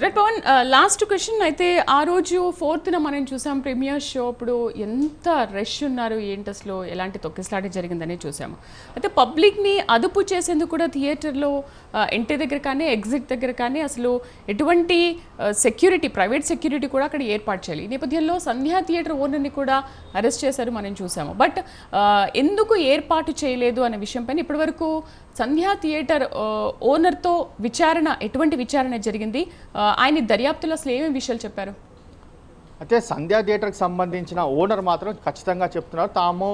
Right Pawan last question అయితే ఆ రోజు ఫోర్త్న మనం చూసాం ప్రీమియర్ షో అప్పుడు ఎంత రష్ ఉన్నారు ఏంటి అసలు ఎలాంటి తొక్కిసలాట జరిగిందని చూసాము. అయితే పబ్లిక్ని అదుపు చేసేందుకు కూడా థియేటర్లో ఎంట్రీ uh, దగ్గర కానీ ఎగ్జిట్ దగ్గర కానీ అసలు ఎటువంటి సెక్యూరిటీ ప్రైవేట్ సెక్యూరిటీ కూడా అక్కడ ఏర్పాటు చేయాలి. ఈ నేపథ్యంలో సంధ్యా థియేటర్ ఓనర్ని కూడా అరెస్ట్ చేశారు మనం చూసాము. బట్ uh, ఎందుకు ఏర్పాటు చేయలేదు అనే విషయంపైన ఇప్పటివరకు సంధ్యా థియేటర్ ఓనర్తో uh, విచారణ ఎటువంటి విచారణ జరిగింది? ఆయన దర్యాప్తులో అసలు ఏమేమి విషయాలు చెప్పారు? అయితే సంధ్యా థియేటర్కి సంబంధించిన ఓనర్ మాత్రం ఖచ్చితంగా చెప్తున్నారు. తాము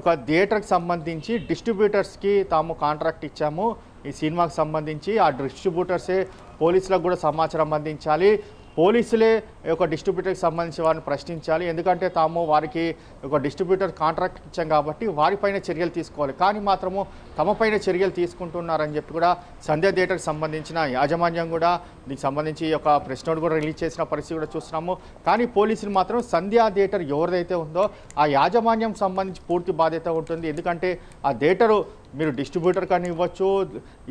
ఒక థియేటర్కి సంబంధించి డిస్ట్రిబ్యూటర్స్కి తాము కాంట్రాక్ట్ ఇచ్చాము. ఈ సినిమాకి సంబంధించి ఆ డిస్ట్రిబ్యూటర్సే పోలీసులకు కూడా సమాచారం అందించాలి. పోలీసులే ఒక డిస్ట్రిబ్యూటర్కి సంబంధించి వారిని ప్రశ్నించాలి. ఎందుకంటే తాము వారికి ఒక డిస్ట్రిబ్యూటర్ కాంట్రాక్ట్ ఇచ్చాం కాబట్టి వారిపైన చర్యలు తీసుకోవాలి. కానీ మాత్రము తమపైన చర్యలు తీసుకుంటున్నారని చెప్పి కూడా సంధ్యా థియేటర్కి సంబంధించిన యాజమాన్యం కూడా దీనికి సంబంధించి ఒక ప్రెస్ నోట్ కూడా రిలీజ్ చేసిన పరిస్థితి కూడా చూస్తున్నాము. కానీ పోలీసులు మాత్రం సంధ్యా థియేటర్ ఎవరిదైతే ఉందో ఆ యాజమాన్యం సంబంధించి పూర్తి బాధ్యత ఉంటుంది. ఎందుకంటే ఆ థియేటరు మీరు డిస్ట్రిబ్యూటర్ కానీ ఇవ్వచ్చు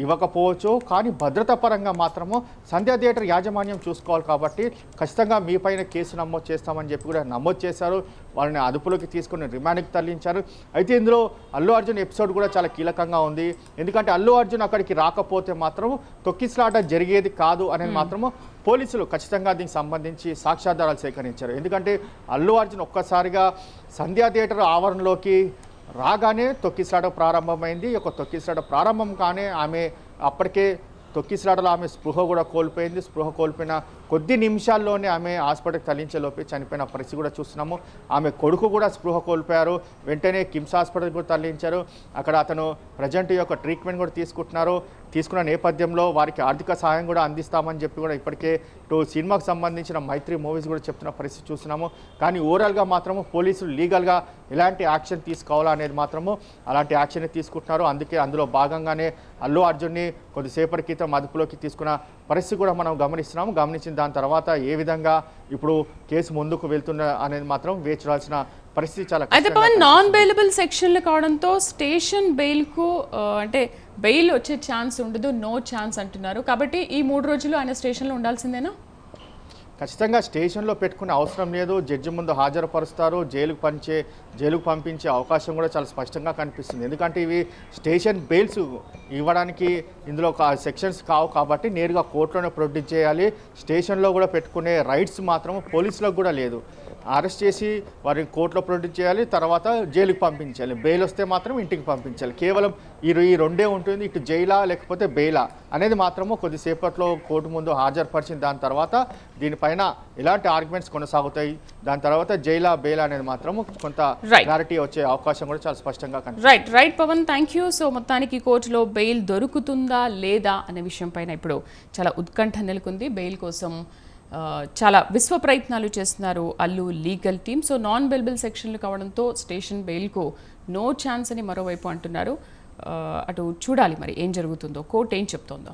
ఇవ్వకపోవచ్చు కానీ భద్రతా పరంగా మాత్రము సంధ్యా థియేటర్ యాజమాన్యం చూసుకోవాలి కాబట్టి ఖచ్చితంగా మీ పైన కేసు నమోదు చేస్తామని చెప్పి కూడా నమోదు చేశారు. వాళ్ళని అదుపులోకి తీసుకుని రిమాండ్కి తరలించారు. అయితే ఇందులో అల్లు అర్జున్ ఎపిసోడ్ కూడా చాలా కీలకంగా ఉంది. ఎందుకంటే అల్లు అర్జున్ అక్కడికి రాకపోతే మాత్రం తొక్కిసలాట జరిగేది కాదు అనేది మాత్రము పోలీసులు ఖచ్చితంగా దీనికి సంబంధించి సాక్ష్యాధారాలు సేకరించారు. ఎందుకంటే అల్లు అర్జున్ ఒక్కసారిగా సంధ్యా థియేటర్ ఆవరణలోకి రాగానే తొక్కిసలాట ప్రారంభమైంది. ఒక తొక్కిసలాట ప్రారంభం కానీ ఆమె అప్పటికే తొక్కిసలాటలో ఆమె స్పృహ కూడా కోల్పోయింది. స్పృహ కోల్పోయిన కొద్ది నిమిషాల్లోనే ఆమె హాస్పిటల్కి తరలించేలోపే చనిపోయిన పరిస్థితి కూడా చూస్తున్నాము. ఆమె కొడుకు కూడా స్పృహ కోల్పోయారు. వెంటనే కిమ్స్ హాస్పిటల్కి కూడా తరలించారు. అక్కడ అతను ప్రజెంట్ యొక్క ట్రీట్మెంట్ కూడా తీసుకుంటున్నారు. తీసుకున్న నేపథ్యంలో వారికి ఆర్థిక సహాయం కూడా అందిస్తామని చెప్పి కూడా ఇప్పటికే ఇటు సినిమాకు సంబంధించిన మైత్రి మూవీస్ కూడా చెప్తున్న పరిస్థితి చూస్తున్నాము. కానీ ఓవరాల్గా మాత్రము పోలీసులు లీగల్గా ఎలాంటి యాక్షన్ తీసుకోవాలా అనేది మాత్రము అలాంటి యాక్షన్ తీసుకుంటున్నారు. అందుకే అందులో భాగంగానే అల్లు అర్జున్ని కొద్దిసేపటి క్రితం అదుపులోకి తీసుకున్న పరిస్థితి కూడా మనం గమనిస్తున్నాము. గమనించిన దాని తర్వాత ఏ విధంగా ఇప్పుడు కేసు ముందుకు వెళ్తున్న అనేది మాత్రం వేచి చూడాల్సిన పరిస్థితి చాలా అయితే పవన్ నాన్ బెయిలబుల్ సెక్షన్లు కావడంతో స్టేషన్ బెయిల్కు అంటే బెయిల్ వచ్చే ఛాన్స్ ఉండదు నో ఛాన్స్ అంటున్నారు. కాబట్టి ఈ మూడు రోజులు ఆయన స్టేషన్లో ఉండాల్సిందేనా? ఖచ్చితంగా స్టేషన్లో పెట్టుకునే అవసరం లేదు. జడ్జి ముందు హాజరుపరుస్తారు. జైలుకు పంచే జైలుకు పంపించే అవకాశం కూడా చాలా స్పష్టంగా కనిపిస్తుంది. ఎందుకంటే ఇవి స్టేషన్ బెయిల్స్ ఇవ్వడానికి ఇందులో ఒక సెక్షన్స్ కావు కాబట్టి నేరుగా కోర్టులోనే ప్రొడ్యూస్ చేయాలి. స్టేషన్లో కూడా పెట్టుకునే రైట్స్ మాత్రం పోలీసులకు కూడా లేదు. అరెస్ట్ చేసి వారిని కోర్టులో ప్రొడ్యూస్ చేయాలి. తర్వాత జైలుకి పంపించాలి. బెయిల్ వస్తే మాత్రం ఇంటికి పంపించాలి. కేవలం ఈ రెండే ఉంటుంది. ఇటు జైలా లేకపోతే బెయిలా. అనేది మాత్రము కొద్దిసేపట్లో కోర్టు ముందు హాజరుపరిచిన దాని తర్వాత దీనిపైన ఎలాంటి ఆర్గ్యుమెంట్స్ కొనసాగుతాయి. దాని తర్వాత జైలా బెయిలా అనేది మాత్రము కొంత. క్లారిటీ వచ్చే అవకాశం కూడా చాలా స్పష్టంగా right right Pawan thank you so మొత్తానికి కోర్టులో బెయిల్ దొరుకుతుందా లేదా అనే విషయం పైన ఇప్పుడు చాలా ఉత్కంఠ నెలకొంది. బెయిల్ కోసం చాలా విశ్వ ప్రయత్నాలు చేస్తున్నారు Allu legal team. So non bailable సెక్షన్లు కావడంతో స్టేషన్ బెయిల్కు నో ఛాన్స్ అని మరోవైపు అంటున్నారు. అటు చూడాలి మరి ఏం జరుగుతుందో కోర్టు ఏం చెప్తోందో.